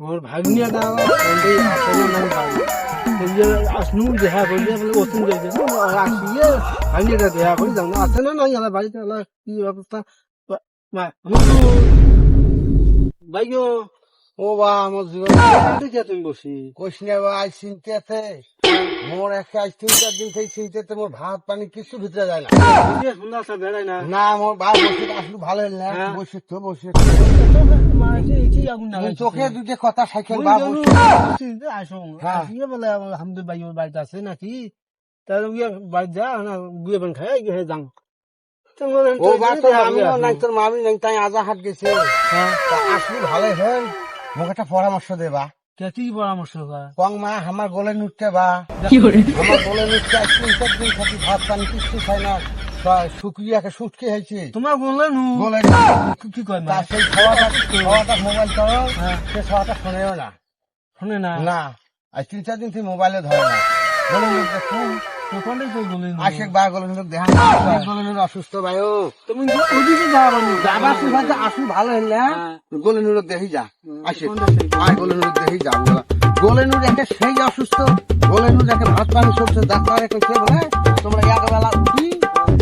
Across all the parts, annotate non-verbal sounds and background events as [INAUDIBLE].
মোর ভাগ্নিটা আবার সন্ধ্যে আসলে নাই ভাই সন্ধ্যে আসনু দেখা করলে বলে ওষুধ যাইছে আসিয়ে ভাগ্নিটা দেখা করি যাও না আছে না নাই আমার বাড়িতে কি অবস্থা বা- মা আমার তো ভাইও ও বা আমার জীবন দেখে তুমি বসি? কইস না বা আজ চিনতেছে মোর একে আজ তিন চার দিন থেকে চিনতেতে মোর ভাত পানি কিছু ভিতরে যায় না। সুন্দর আছে না? না মোর ভাত বসে আসলে ভালো না। হ্যাঁ। বসে তো বসে চোখে দুটে কথা সাইকেল ওই বা বসে। আসি। হ্যাঁ। বলে আলহামদুলিল্লাহ ভাই ওর বাড়িতে আছে নাকি? তাহলে গিয়ে বাড়ি যা না গুয়ে বান খাই গিয়ে যাং ও বা এই তো যে আমিও আসো। নাই তোর মামি নাই তাই আজা হাট গেছে। হ্যাঁ। তা আসলে ভালো হল। মোক একটা পরামর্শ দেবা। কে পরামর্শ কর কং মা আমার গলে নুটতে বা। আমার গলে নুটতে তিন চার দিন থাকি ভাত পানি কিছু খাই না। শুকিয়ে সুটকে হয়েছে তোমার বললে নু? গলে কি কয় মা? সেই খাওয়াটা খাওয়াটা মোবাইল করো। সে খাওয়াটা শোনেও না। শুনে না? না। আজ তিন চার দিন থেকে মোবাইলে ধরে না। বলে আশেক বা লোক দেখা তুমি ওদিকে যাবা আসু ভালো হল হ্যাঁ। দেখি যা। সেই? আয় দেখি যা বলা। একটা সেই অসুস্থ গলে নুর ভাত পানি সবছে ডাক্তারে কইছে বলে তোমরা এক বেলা উঠি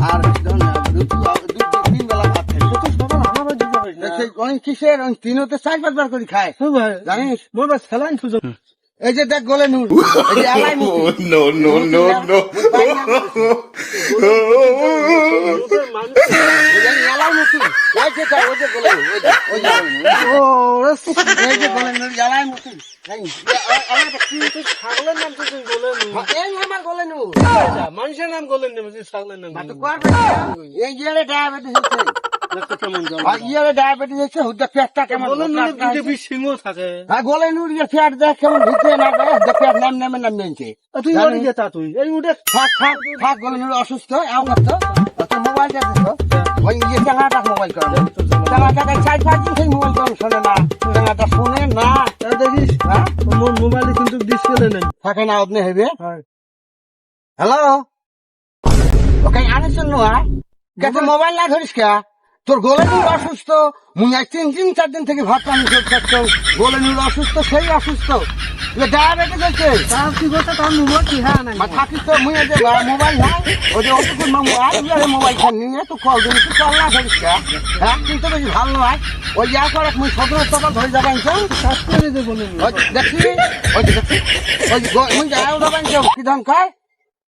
আর তিন বেলা ভাত খাই। অনেক কিসের তিনতে চার পাঁচবার করে খায়। জানিস? মোর বাস খেলাইন সুযোগ এই যে দেখ গলে যে মুখি। [LAUGHS] no, no, no, no. মানুষের যে যে যে যে, যে যে নাম নু গলে না বুঝি ছাগলের নাম। এই ইয়ারে ডায়াবেটিস হচ্ছে দেখতে কেমন জানো? আর ইয়ারে ডায়াবেটিস হচ্ছে হুদ্দা পেটটা কেমন? বলেন ভোকলা না একটা দুটো হয়েছে। বিষ সিংহ থাকে আর গলে নুর পেট দেখ কেমন ভিতরে না দেখ দেখ পেট নাম নামে নাম নিয়েছে তুই ওরে যেতা তুই এই উঠে। থাক থাক থাক গলে নুর অসুস্থ এও করতো তোর মোবাইল টা ওই ইয়ে চাঙাটা মোবাইল কর। চাঙাটা চার পাঁচ দিন সেই মোবাইল কম শোনে না চাঙাটা শুনে না। দেখিস হ্যাঁ? মোবাইলে কিন্তু ডিস ফেলে থাকে না আপনি হেবে? হ্যালো ওকে আনিস নয় মোবাইল না ধরিস কে? তোর গোলে নুর অসুস্থ। মুই আজ তিন তিন চার দিন থেকে ভাত পানি খাচ্ছ গোলে নুর অসুস্থ সেই অসুস্থ। ডায়াবেটিস আছে তার কি কথা তার মোবাইল কি? হ্যাঁ মা থাকিস তো মুই যে মোবাইল নাই ওই যে অতটুকু মামু আর ইয়ারে মোবাইল খান নিয়ে তো কল দিন তুই কল না ধরিস হ্যাঁ কিন্তু বেশি ভালো নয়। ওই ইয়া করে মুই সদর টাকা ধরে যাবেন করে যে বলেন ওই দেখছি ওই মুই যাও যাবেন কি ধান খায়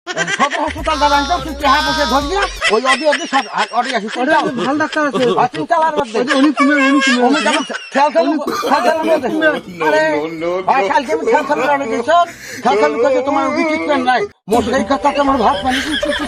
সদর হাসপাতাল যাবেন তো তুই চেহা বসে ধরিয়া ওই অদি অদি সব অদি আসি ওটা ভালো ডাক্তার আছে। তিন চালার মধ্যে। উনি তুমি উনি তুমি আমি যেমন খেয়াল খেলু খেয়াল আরে ভাই কালকে আমি খেয়াল খেলু রাখে গেছ খেয়াল খেলু করছে তোমার নাই। কথা ভাত কিছু